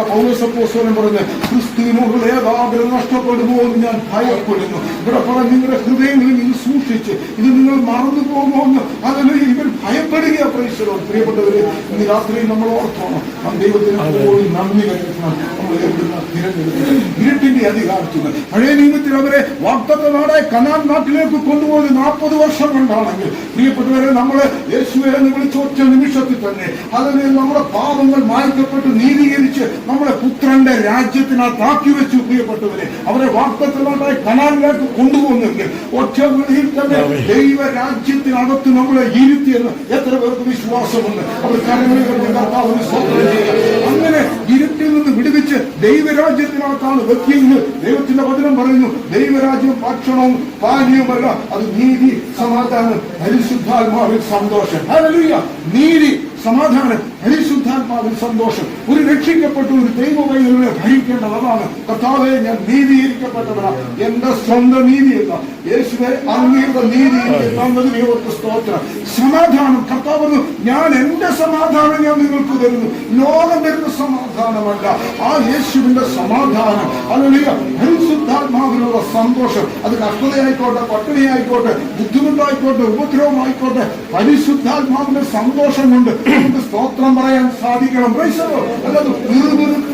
കണ്ട പൗരസപ്പോസ്വരം പറഞ്ഞ് ക്രിസ്തുവിനോടുള്ള ഏകാഗ്രത നഷ്ടപ്പെടുമോ എന്ന് ഞാൻ ഭയപ്പെടുന്നു. ഇവിടെ പറഞ്ഞ നിങ്ങളുടെ ഹൃദയങ്ങളിൽ ഇത് സൂക്ഷിച്ച് ഇത് നിങ്ങൾ മറന്നു പോകുമോ എന്ന് അതിൽ ഇവർ ഭയപ്പെടുക പ്രേക്ഷകർ. പ്രിയപ്പെട്ടവര് ഇന്ന് രാത്രി നമ്മൾ ഓർത്തോണം. നാം ദൈവത്തിന് പോയി നന്ദി കരുതണം നമ്മൾ എവിടുന്ന് ഇരുട്ടിന്റെ അധികാരത്തിന്. പഴയ നിയമത്തിൽ അവരെ വാഗ്ദത്ത നാടായ കനാൻ നാട്ടിലേക്ക് കൊണ്ടുപോയത് നാൽപ്പത് വർഷം കൊണ്ടാണെങ്കിൽ. പ്രിയപ്പെട്ടവരെ നമ്മളെ യേശുവെ എന്ന് വിളിച്ച ഒറ്റ നിമിഷത്തിൽ തന്നെ അതിന് നമ്മുടെ പാപങ്ങൾ മായ്ക്കപ്പെട്ട് നീതീകരിച്ച് നമ്മളെ പുത്രന്റെ രാജ്യത്തിനകത്താക്കി വെച്ചു പ്രിയപ്പെട്ടവരെ അവരെ വാഗ്ദത്ത നാടായ കനാലിലേക്ക് കൊണ്ടുപോകുന്നെങ്കിൽ ഒറ്റ വിളിയിൽ തന്നെ ദൈവ രാജ്യത്തിനകത്ത് നമ്മളെ ഇരുത്തിയെന്ന് എത്ര പേർക്ക് വിശ്വാസമുണ്ട്? അവർ കരങ്ങളിൽ കർത്താവിന് ചെയ്യുക. അങ്ങനെ ഇരുട്ടിൽ നിന്ന് വിടുവിച്ച് ദൈവരാജ്യത്തിനകത്താണ് വ്യക്തിയെന്ന് ദൈവത്തിന്റെ വചനം പറയുന്നു. ദൈവരാജ്യം ഭക്ഷണവും പാനീയവുമല്ല അത് നീതി സമാധാനം പരിശുദ്ധാത്മാവിൽ സന്തോഷം. നീതി സമാധാനം. പരിശുദ്ധാത്മാവിൽ സന്തോഷം. ഒരു രക്ഷിക്കപ്പെട്ട ഒരു ദൈവവൈദ്യനെ ഭരിക്കേണ്ടത് അതാണ് കർത്താവെ ഞാൻ നീതീകരിക്കപ്പെട്ടവരാണ് എന്റെ സ്വന്തം നീതിയല്ല യേശുവെ അങ്ങയുടെ നീതി തന്നതിന് ഓർത്ത് സ്തോത്രം. സമാധാനം. കർത്താവ് ഞാൻ എന്റെ സമാധാനം ഞാൻ നിങ്ങൾക്ക് തരുന്നു. ലോകം തരുന്ന സമാധാനമല്ല. ആ യേശുവിന്റെ സമാധാനം. അല്ലെങ്കിൽ പരിശുദ്ധാത്മാവിനുള്ള സന്തോഷം. അത് കഷ്ടതയായിക്കോട്ടെ പട്ടിണിയായിക്കോട്ടെ ബുദ്ധിമുട്ടായിക്കോട്ടെ ഉപദ്രവമായിക്കോട്ടെ പരിശുദ്ധാത്മാവിന്റെ സന്തോഷം കൊണ്ട് നമുക്ക് സ്തോത്രം പറയാൻ സാധിക്കണം. അല്ലാതെ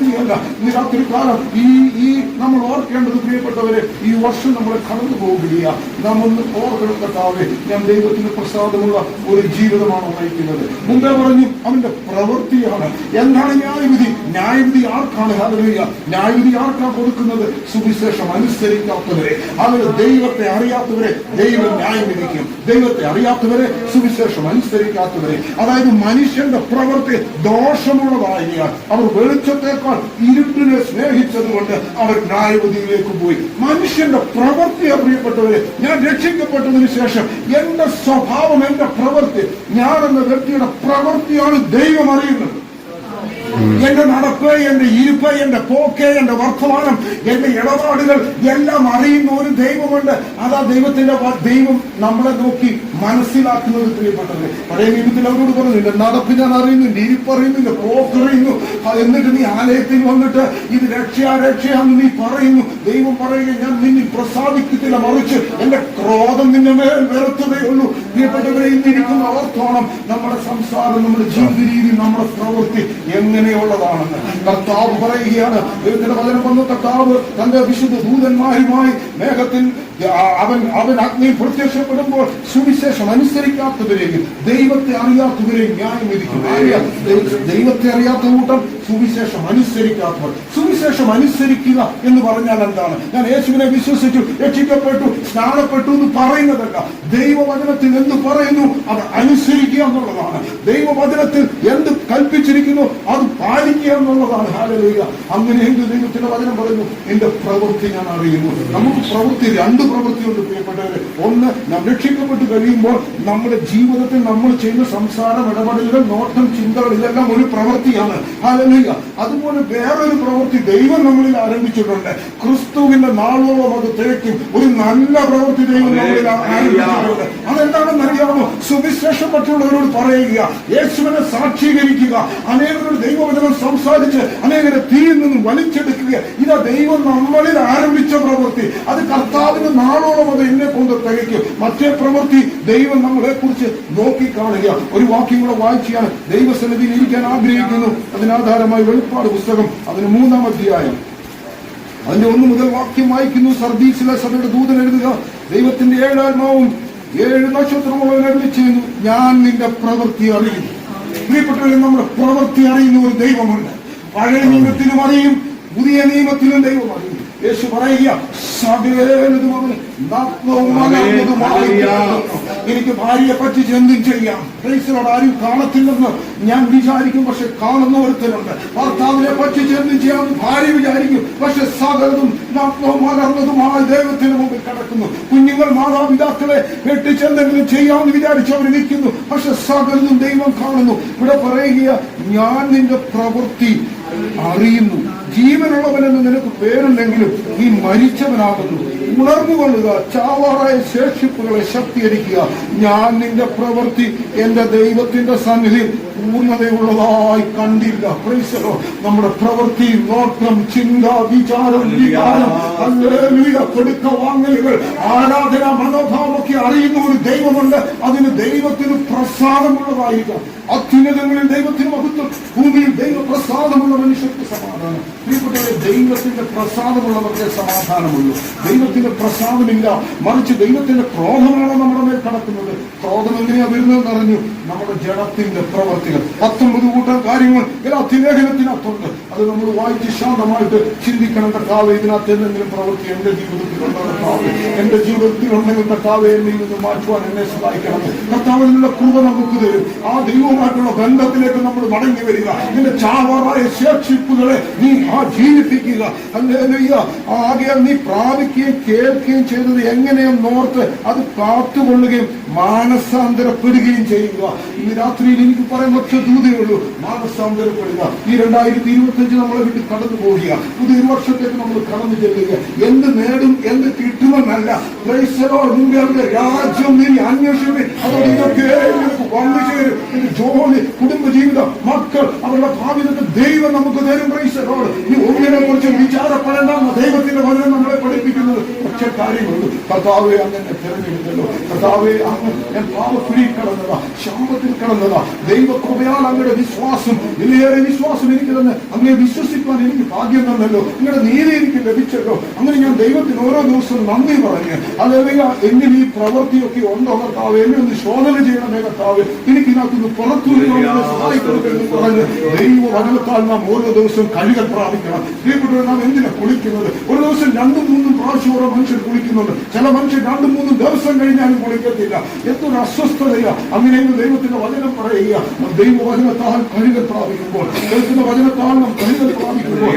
വീർവിറുക്കുകയല്ല ഇന്ന് രാത്രി കാലം ഈ ഈ നമ്മൾ ഓർക്കേണ്ടത് പ്രിയപ്പെട്ടവരെ ഈ വർഷം നമ്മളെ കടന്നു പോകുകയാ നാം ഒന്ന് ഓർക്കെടുക്കട്ടാവേ ഞാൻ ദൈവത്തിന് പ്രസാദമുള്ള ഒരു ജീവിതമാണ് നയിക്കുന്നത് മുമ്പേ പറഞ്ഞു അവന്റെ പ്രവൃത്തിയാണ്. എന്താണ് ന്യായവിധി? ന്യായവിധി ആർക്കാണ്? ഹല്ലേലൂയ. ന്യായവിധി ആർക്കാണ് കൊടുക്കുന്നത്? സുവിശേഷം അനുസരിക്കാത്തവരെ. അവർ ദൈവത്തെ അറിയാത്തവരെ ദൈവം ന്യായം വിധിക്കും ദൈവത്തെ അറിയാത്തവരെ സുവിശേഷം അനുസരിക്കാത്തവരെ. അതായത് മനുഷ്യന്റെ പ്രവൃത്തി ദോഷമുള്ളതായിരിക്കാൻ അവർ വെളിച്ചത്തേക്കാൾ ഇരുട്ടിനെ സ്നേഹിച്ചതുകൊണ്ട് അവർ ന്യായവതിയിലേക്ക് പോയി. മനുഷ്യന്റെ പ്രവൃത്തി അറിയപ്പെട്ടവരെ ഞാൻ രക്ഷിക്കപ്പെട്ടതിന് ശേഷം എന്റെ സ്വഭാവം എന്റെ പ്രവൃത്തി ഞാൻ എന്ന വ്യക്തിയുടെ പ്രവൃത്തിയാണ് ദൈവം അറിയുന്നത്. എന്റെ നടപ്പ് എന്റെ ഇരിപ്പ് എന്റെ പോക്ക് എന്റെ വർത്തമാനം എന്റെ ഇടപാടുകൾ എല്ലാം അറിയുന്ന ഒരു ദൈവമുണ്ട്. അതാ ദൈവത്തിന്റെ ദൈവം നമ്മളെ നോക്കി മനസ്സിലാക്കുന്നത് പ്രിയപ്പെട്ടത് പഴയ നിയമത്തിൽ അവരോട് പറഞ്ഞു നിന്റെ നടപ്പ് ഞാൻ അറിയുന്നു നിന്റെ ഇരിപ്പ് അറിയുന്നു നിന്റെ പോക്ക് അറിയുന്നു. എന്നിട്ട് നീ ആലയത്തിൽ വന്നിട്ട് ഇത് രക്ഷയാ രക്ഷയാന്ന് നീ പറയുന്നു. ദൈവം പറയുക ഞാൻ നിന്നെ പ്രസാദിക്കത്തില്ല മറിച്ച് എന്റെ ക്രോധം നിന്നെ മേൽ വെറുത്തതേ ഉള്ളൂ. പ്രിയപ്പെട്ടവരെ ഇന്നിരിക്കുന്ന ഓർത്തോണം നമ്മുടെ സംസാരം നമ്മുടെ ജീവിത രീതി നമ്മുടെ പ്രവൃത്തി എങ്ങനെയുള്ളതാണെന്ന് കർത്താവ് പറയുകയാണ്. വചനം വന്ന കർത്താവ് തന്റെ വിശുദ്ധ ദൂതന്മാരുമായി മേഘത്തിൽ അവൻ അവൻ അഗ്നി പ്രത്യക്ഷപ്പെടുമ്പോൾ സുവിശേഷം അനുസരിക്കാത്തവരെയും ദൈവത്തെ അറിയാത്തവരെയും ന്യായം വിധിക്കും ദൈവത്തെ അറിയാത്ത കൂട്ടം സുവിശേഷം അനുസരിക്കാത്തവർ. സുവിശേഷം അനുസരിക്കുക എന്ന് പറഞ്ഞാൽ എന്താണ്? ഞാൻ യേശുവിനെ വിശ്വസിച്ചു രക്ഷിക്കപ്പെട്ടു സ്നാനപ്പെട്ടു എന്ന് പറയുന്നതല്ല. ദൈവവചനത്തിൽ എന്ത് പറയുന്നു? അത് അനുസരിക്കുക എന്നുള്ളതാണ്. ദൈവവചനത്തിൽ എന്ത് കൽപ്പിച്ചിരിക്കുന്നു? അത് പാലിക്കുക എന്നുള്ളതാണ്. ഹാലലുക അങ്ങനെയെങ്കിൽ ദൈവത്തിന്റെ വചനം പറയുന്നു എന്റെ പ്രവൃത്തി ഞാൻ അറിയുന്നു. നമുക്ക് പ്രവൃത്തി രണ്ട് പ്രവൃത്തിയുണ്ട് പ്രിയപ്പെട്ടവര്. ഒന്ന് നാം രക്ഷിക്കപ്പെട്ട് കഴിയുമ്പോൾ നമ്മുടെ ജീവിതത്തിൽ നമ്മൾ ചെയ്യുന്ന സംസാരം ഇടപെടലുകൾ നോട്ടം ചിന്തകൾ ഇതെല്ലാം ഒരു പ്രവൃത്തിയാണ്. ഹാലലുക അതുപോലെ വേറൊരു പ്രവൃത്തി ദൈവം നമ്മളിൽ ആരംഭിച്ചിട്ടുണ്ട്. ക്രിസ്തുവിന്റെ നാളോളം അത് തേക്കും. ഒരു നല്ല പ്രവൃത്തി ദൈവം നമ്മളിൽ ആരംഭിച്ചിട്ടുണ്ട്. അതെന്താണെന്ന് അറിയാമോ? സുവിശേഷം മറ്റുള്ളവരോട് പറയുക. യേശുവിനെ സാക്ഷീകരിക്കുക. അനേകരോട് ദൈവവചനം സംസാരിച്ച് അനേകരെ തീയിൽ നിന്നും വലിച്ചെടുക്കുക. ഇതാ ദൈവം നമ്മളിൽ ആരംഭിച്ച പ്രവൃത്തി. അത് കർത്താവിന്റെ നാളോളം അത് എന്നെ കൊണ്ട് തികയ്ക്കും മറ്റേ പ്രവൃത്തി ദൈവം നമ്മളെ കുറിച്ച് നോക്കിക്കാണുക. ഒരു വാക്യം കൂടെ വായിച്ചാണ് ദൈവസന്നിധിയിൽ ഇരിക്കാൻ ആഗ്രഹിക്കുന്നു. അതിനാധാരമായി വെളിപ്പാട് പുസ്തകം അതിന് മൂന്നാം അധ്യായം. അതിന്റെ ഒന്ന് മുതൽ വാക്യം വായിക്കുന്നു. സർദീസിലെ സഭയുടെ ദൂതൻ എഴുതുക ദൈവത്തിന്റെ ഏഴാത്മാവും ഏഴ് നക്ഷത്രമുള്ളവൻ അരുളി ചെയ്യുന്നു. ഞാൻ നിന്റെ പ്രവൃത്തി അറിയുന്നു. പ്രിയപ്പെട്ടവരെ നമ്മുടെ പ്രവൃത്തി അറിയുന്ന ഒരു ദൈവമുണ്ട്. പഴയ നിയമത്തിലും അറിയും പുതിയ നിയമത്തിലും ദൈവം അറിയും. യേശു പറയുക സകലതും എനിക്ക് ഭാര്യയെ പറ്റി എന്തും ചെയ്യാം. ക്രൈസ്തവരോട് ആരും കാണത്തില്ലെന്ന് ഞാൻ വിചാരിക്കും പക്ഷെ കാണുന്ന ഒരുത്തരുണ്ട് ഭർത്താവിനെ പറ്റി എന്തും ചെയ്യാം ഭാര്യ വിചാരിക്കും പക്ഷെ സകലതും നഗ്നവും അകർന്നതുമായ ദൈവത്തിന് മുമ്പിൽ കിടക്കുന്നു. കുഞ്ഞുങ്ങൾ മാതാപിതാക്കളെ വെട്ടിച്ചെന്തെങ്കിലും ചെയ്യാമെന്ന് വിചാരിച്ച് അവർ നിൽക്കുന്നു പക്ഷെ സകലതും ദൈവം കാണുന്നു. ഇവിടെ പറയുക ഞാൻ നിന്റെ പ്രവൃത്തി അറിയുന്നു. ജീവനുള്ളവനെന്ന് നിനക്ക് പേരുണ്ടെങ്കിലും നീ മരിച്ചവനാകുന്നു. ഉണർന്നുകൊള്ളുക ചാവാറായ ശേഷിപ്പുകളെ ശക്തീകരിക്കുക. ഞാൻ നിന്റെ പ്രവൃത്തി എന്റെ ദൈവത്തിന്റെ സന്നിധി പൂർണതയുള്ളതായി കണ്ടില്ല പ്രൈസലോ നമ്മുടെ പ്രവൃത്തി നോട്ടം ചിന്ത വിചാരം വികാരം കൊടുക്ക വാങ്ങലുകൾ ആരാധന മനോഭാവമൊക്കെ അറിയുന്ന ഒരു ദൈവമുണ്ട്. അതിന് ദൈവത്തിന് പ്രസാദമുള്ളതായിരിക്കാം. അത്യുന്നതങ്ങളിൽ ദൈവത്തിന് മഹത്വം ഭൂമിയിൽ ദൈവ പ്രസാദമുള്ള മനുഷ്യർക്ക് സമാധാനം. ദൈവത്തിന്റെ പ്രസാദമുള്ളവർക്ക് സമാധാനമുള്ളൂ. ദൈവത്തിന്റെ പ്രസാദമില്ല. മറിച്ച് ദൈവത്തിന്റെ ക്രോധമാണ് നമ്മുടെ മേൽ കടക്കുന്നത്. ക്രോധം എങ്ങനെയാ വരുന്നതെന്ന് അറിഞ്ഞു? നമ്മുടെ ജഡത്തിന്റെ പ്രവർത്തികൾ. പത്തൊമ്പത് കൂട്ടം കാര്യങ്ങൾ ലേഖനത്തിനകത്തുണ്ട് അത് നമ്മൾ വായിച്ച് ശാന്തമായിട്ട് ചിന്തിക്കണം കർത്താവ് ഇതിനകത്ത് എന്തെങ്കിലും പ്രവൃത്തി എന്റെ ജീവിതത്തിൽ എന്റെ ജീവിതത്തിൽ ഉണ്ടെങ്കിൽ കർത്താവ് എന്നിൽ നിന്ന് മാറ്റുവാൻ എന്നെ സഹായിക്കണം. കർത്താവിനുള്ള കൃപ നമുക്ക് തരും. ആ ദൈവവുമായിട്ടുള്ള ബന്ധത്തിലേക്ക് നമ്മൾ മടങ്ങി വരിക. നിന്റെ ചാവാറായ ശേഷിപ്പുകളെ നീ ആ ജീവിപ്പിക്കുക. ഹല്ലേലൂയ. ആകെ നീ പ്രാപിക്കുകയും കേൾക്കുകയും ചെയ്തത് എങ്ങനെയും നോർത്ത് അത് കാത്തുകൊള്ളുകയും മാനസാന്തരപ്പെടുകയും ചെയ്യുക. ഇന്ന് രാത്രിയിൽ എനിക്ക് പറയാൻ ഒറ്റ ദൂതയുള്ളൂ മാനസാന്തരപ്പെടുക. ഈ രണ്ടായിരത്തി ഇരുപത്തി അഞ്ച് നമ്മളെ വിട്ട് കടന്നു പോവുക പുതിയൊരു വർഷത്തേക്ക് നമ്മൾ കടന്നു ചെല്ലുക എന്ത് നേടും എന്ത് കിട്ടുമെന്നല്ല. രാജ്യം നീ അന്വേഷിക്കും ജോലി കുടുംബജീവിതം മക്കൾ അവരുടെ ഭാവി ദൈവം നമുക്ക് തരും. ക്രൈസ്തവോട് നീ ഒന്നിനെ കുറിച്ച് വിചാരപ്പെടേണ്ട ദൈവത്തിന്റെ വചനം നമ്മളെ പഠിപ്പിക്കുന്നത് ഒറ്റ കാര്യമുള്ളൂ കർത്താവെ അങ്ങനെ തിരഞ്ഞെടുത്തല്ലോ. കർത്താവെ അങ്ങ് ഞാൻ പാവക്കുഴിയിൽ കടന്നതാ ശാപത്തിൽ കടന്നതാ. ദൈവ കൃപയാൽ അങ്ങയുടെ വിശ്വാസം വിലയേറെ വിശ്വാസം എനിക്ക് തന്നെ അങ്ങനെ വിശ്വസിക്കാൻ എനിക്ക് ഭാഗ്യം തന്നല്ലോ. നിങ്ങളുടെ നീതി എനിക്ക് ലഭിച്ചല്ലോ. അങ്ങനെ ഞാൻ ദൈവത്തിന് ഓരോ ദിവസവും നന്ദി പറഞ്ഞു അല്ലെങ്കിൽ എന്നിൽ ഈ പ്രവൃത്തിയൊക്കെ ഉണ്ടോ കർത്താവ്? എന്നെ ഒന്ന് ശോധന ചെയ്യണമേ കർത്താവ്. എനിക്ക് ഇതിനകത്തുനിന്ന് പുറത്തു സഹായിക്കണമെന്ന് പറഞ്ഞ് ദൈവ വചനത്താൽ നാം ഓരോ ദിവസവും കഴുകൽ പ്രാപിക്കണം. പ്രിയപ്പെട്ടവർ നാം എന്തിനാ കുളിക്കുന്നത്? ഒരു ദിവസം രണ്ടും മൂന്നും പ്രാവശ്യം ഓരോ മനുഷ്യർ കുളിക്കുന്നുണ്ട്. ചില മനുഷ്യർ രണ്ടും മൂന്ന് ദിവസം കഴിഞ്ഞാലും കുളിക്കത്തില്ല. എന്തൊരു അസ്വസ്ഥതയാ. അങ്ങനെയെങ്കിൽ ദൈവത്തിന്റെ വചനം പറയുക. ദൈവവചനത്താൽ ദൈവ വചനത്താൽ കഴുകൽ പ്രാപിക്കുമ്പോൾ ദൈവത്തിന്റെ വചനത്താൽ നാം കഴുകൽ പ്രാപിക്കുമ്പോൾ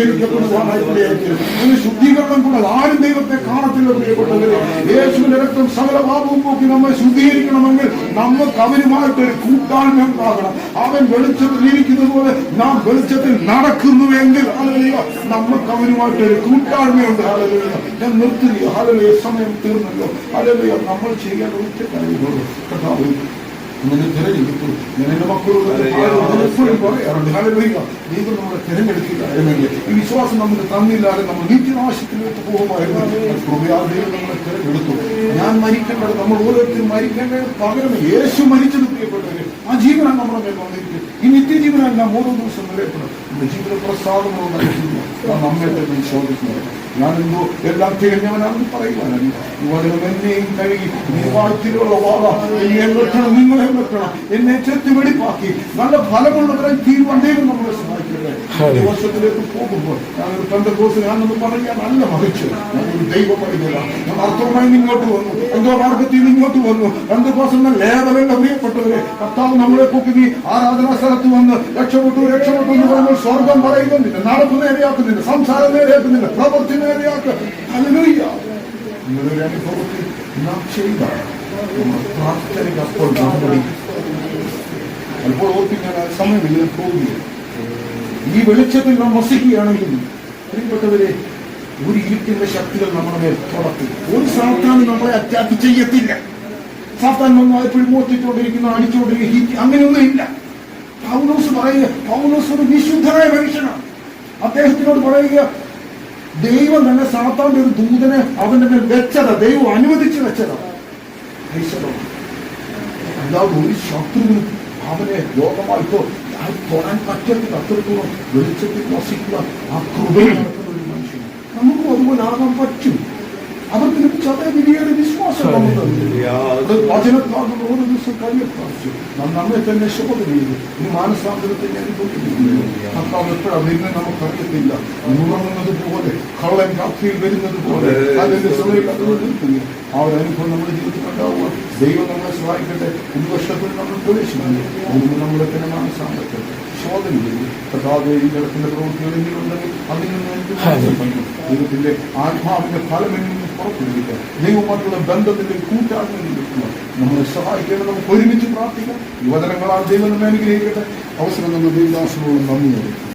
ശുദ്ധീകരിക്കപ്പെടുവാനായി ഇടയായിത്തീരും. അങ്ങനെ ശുദ്ധീകരണം കൂടെ ആരും ദൈവത്തെ കാണത്തില്ല പ്രിയപ്പെട്ടവരെ യേശുവിന്റെ രക്തം സകല പാപവും പോക്കി നമ്മെ ശുദ്ധീകരിക്കണമെങ്കിൽ നമുക്ക് അവരുമായിട്ട് ഒരു കൂട്ടായ്മ ഉണ്ടാകണം അവൻ വെളിച്ചത്തിൽ ഇരിക്കുന്നത് പോലെ നാം വെളിച്ചത്തിൽ നടക്കുന്നുവെങ്കിൽ ഹല്ലേലൂയ, നമുക്ക് അവരുമായിട്ട് ഒരു കൂട്ടായ്മയുണ്ട് ഹല്ലേലൂയ. ഞാൻ നിർത്തുകയോ ഹല്ലേലൂയ സമയം തീർന്നല്ലോ ഹല്ലേലൂയ നമ്മൾ ചെയ്യാൻ ഒറ്റ കാര്യമുള്ളൂ അങ്ങനെ തിരഞ്ഞെടുത്തു എന്റെ മക്കളോട് എപ്പോഴും പറയാറുണ്ട് ദൈവം നമ്മളെ തിരഞ്ഞെടുക്കില്ല. എന്നെങ്കിൽ ഈ വിശ്വാസം നമുക്ക് തന്നില്ലാതെ നമ്മൾ നിത്യനാശത്തിലേക്ക് പോകുമായിരുന്നു. കൃപയാൽ ദൈവം നമ്മളെ തിരഞ്ഞെടുത്തു. ഞാൻ മരിക്കേണ്ടത് നമ്മൾ ഓരോരുത്തരും മരിക്കേണ്ടത് പകരം യേശു മരിച്ചത് പ്രിയപ്പെട്ടവര് ആ ജീവനാണ് നമ്മുടെ മേൽ വന്നിരിക്കുന്നത്. ഈ നിത്യജീവനാണ് നാം ഓരോ ദിവസം നിലയപ്പെടും നമ്മുടെ ജീവിത പ്രസാദമുള്ള നമ്മെ തന്നെ ചോദിക്കുന്നത് ഞാൻ എന്തോ എല്ലാം തികഞ്ഞവനാണെന്ന് പറയുവാനല്ല വചനം എന്നെയും കഴുകി നീ വാഴ്ത്തിലുള്ള വാള എന്നെ വെട്ടണം നിങ്ങളെ വെട്ടണം എന്നെ ചെത്തി വെടിപ്പാക്കി. നല്ല ഫലമുള്ളവരായി തീരുവാൻ ദൈവം നമ്മളെ സഹായിക്കട്ടെ. ഈ വർഷത്തിലേക്ക് പോകുമ്പോൾ ഞാനൊരു പെന്തക്കോസ് ഞാനൊന്ന് പറയാനല്ല മറിച്ച്. ഞാനൊരു ദൈവ പൈതലാണ് ഞാൻ അർത്ഥമായി ഇങ്ങോട്ട് വന്നു. എന്തോ മാർഗത്തിൽ ഇങ്ങോട്ട് വന്നു. പെന്തക്കോസ് എന്ന ലേബലല്ല പ്രിയപ്പെട്ടവരെ. കർത്താവ് നമ്മളെ പൊക്കി നീ ആരാധനാ സ്ഥലത്ത് വന്ന് രക്ഷപ്പെട്ടു രക്ഷപ്പെട്ടു എന്ന് പറയുമ്പോൾ സ്വർഗം പറയുന്നു. നിന്റെ നടപ്പ് നേരെയാക്കുന്നില്ല സംസാരം നേരെയാക്കുന്നില്ല പ്രവൃത്തി നേരെയാക്ക് ഹല്ലേലൂയ. നിങ്ങളൊരു അനുഭവത്തിൽ നാം നമ്മുടെ പ്രാർത്ഥനയ്ക്ക് അപ്പോൾ മറുപടി അല്പ്പോൾ ഓർപ്പിക്കാൻ സമയമില്ല പോവുകയാണ് ഈ വെളിച്ചത്തിൽ നാം വസിക്കുകയാണെങ്കിൽ പ്രിയപ്പെട്ടവരെ ഒരു ഇരുട്ടിന്റെ ശക്തികൾ നമ്മുടെ മേൽ തുടക്കും ഒരു സാത്താനും നമ്മളെ അറ്റാക്ക് ചെയ്യത്തില്ല. സാത്താൻ വന്ന് എപ്പോഴും മോത്തിക്കൊണ്ടിരിക്കുന്ന അടിച്ചുകൊണ്ടിരിക്കുന്ന. അങ്ങനെയൊന്നും ഇല്ല പൗലോസ് പറയുക പൗലോസ് ഒരു വിശുദ്ധനായ മനുഷ്യനാണ്. അദ്ദേഹത്തിനോട് പറയുക ദൈവം തന്നെ സാത്താന്റെ ഒരു ദൂതനെ അവന്റെ മേൽ വെച്ചതാ. ദൈവം അനുവദിച്ച് വെച്ചതാ. അല്ലാതെ ഒരു ശത്രുവിനും അവനെ ലോകമായിട്ടോ തൊടാൻ പറ്റത്തില്ല അത്രത്തോളം വെളിച്ചത്തിൽ വസിക്കുക ആ കൃപയിൽ നടക്കുന്ന ഒരു മനുഷ്യൻ. നമുക്കും അതുപോലെ ആകാൻ പറ്റും. അവർക്ക് ലഭിച്ച അതേ വലിയൊരു വിശ്വാസം നമുക്ക് അത് വചനത്താകുന്ന ഓരോ ദിവസം പ്രാപിച്ചു നാം നമ്മെ തന്നെ ശോധന ചെയ്തു ഈ മാനസാന്തരത്തെ അനുഭവിക്കുന്നില്ല കർത്താവ് എപ്പോഴാണ് വരുന്നത് നമുക്കറിയത്തില്ല. ഉറങ്ങുന്നത് പോലെ കള്ളൻ രാത്രിയിൽ വരുന്നത് പോലെ അതിന്റെ സമയം അത്. നിൽക്കുന്നു? ആ ഒരു അനുഭവം നമ്മുടെ ജീവിതത്തിൽ ഉണ്ടാവുക. ദൈവം നമ്മളെ സഹായിക്കട്ടെ. പുതുവർഷത്തിൽ നമ്മൾ പ്രവേശിക്കുന്നു? അതിന് നമ്മുടെ തന്നെ മാനസാന്തരത്തെ ശോധന ചെയ്തു കർത്താവ് ഈ പ്രവൃത്തികൾ എങ്കിലുണ്ടെങ്കിൽ അതിൽ നിന്ന് എനിക്ക്. ദൈവത്തിന്റെ ആത്മാവിന്റെ ഫലം എന്നിൽ നിന്ന് പുറപ്പെടുവിക്കുക ദൈവമായിട്ടുള്ള ബന്ധത്തിന്റെ കൂട്ടായ്മയിൽ നിൽക്കുക നമ്മളെ സഹായിക്കണം നമുക്ക് ഒരുമിച്ച് പ്രാർത്ഥിക്കാം. യുവജനങ്ങളാൽ ദൈവം നമ്മെ അനുഗ്രഹിക്കട്ടെ. അവസരം നമ്മൾ ദൈവദാസനോട് നന്ദി അറിയിക്കും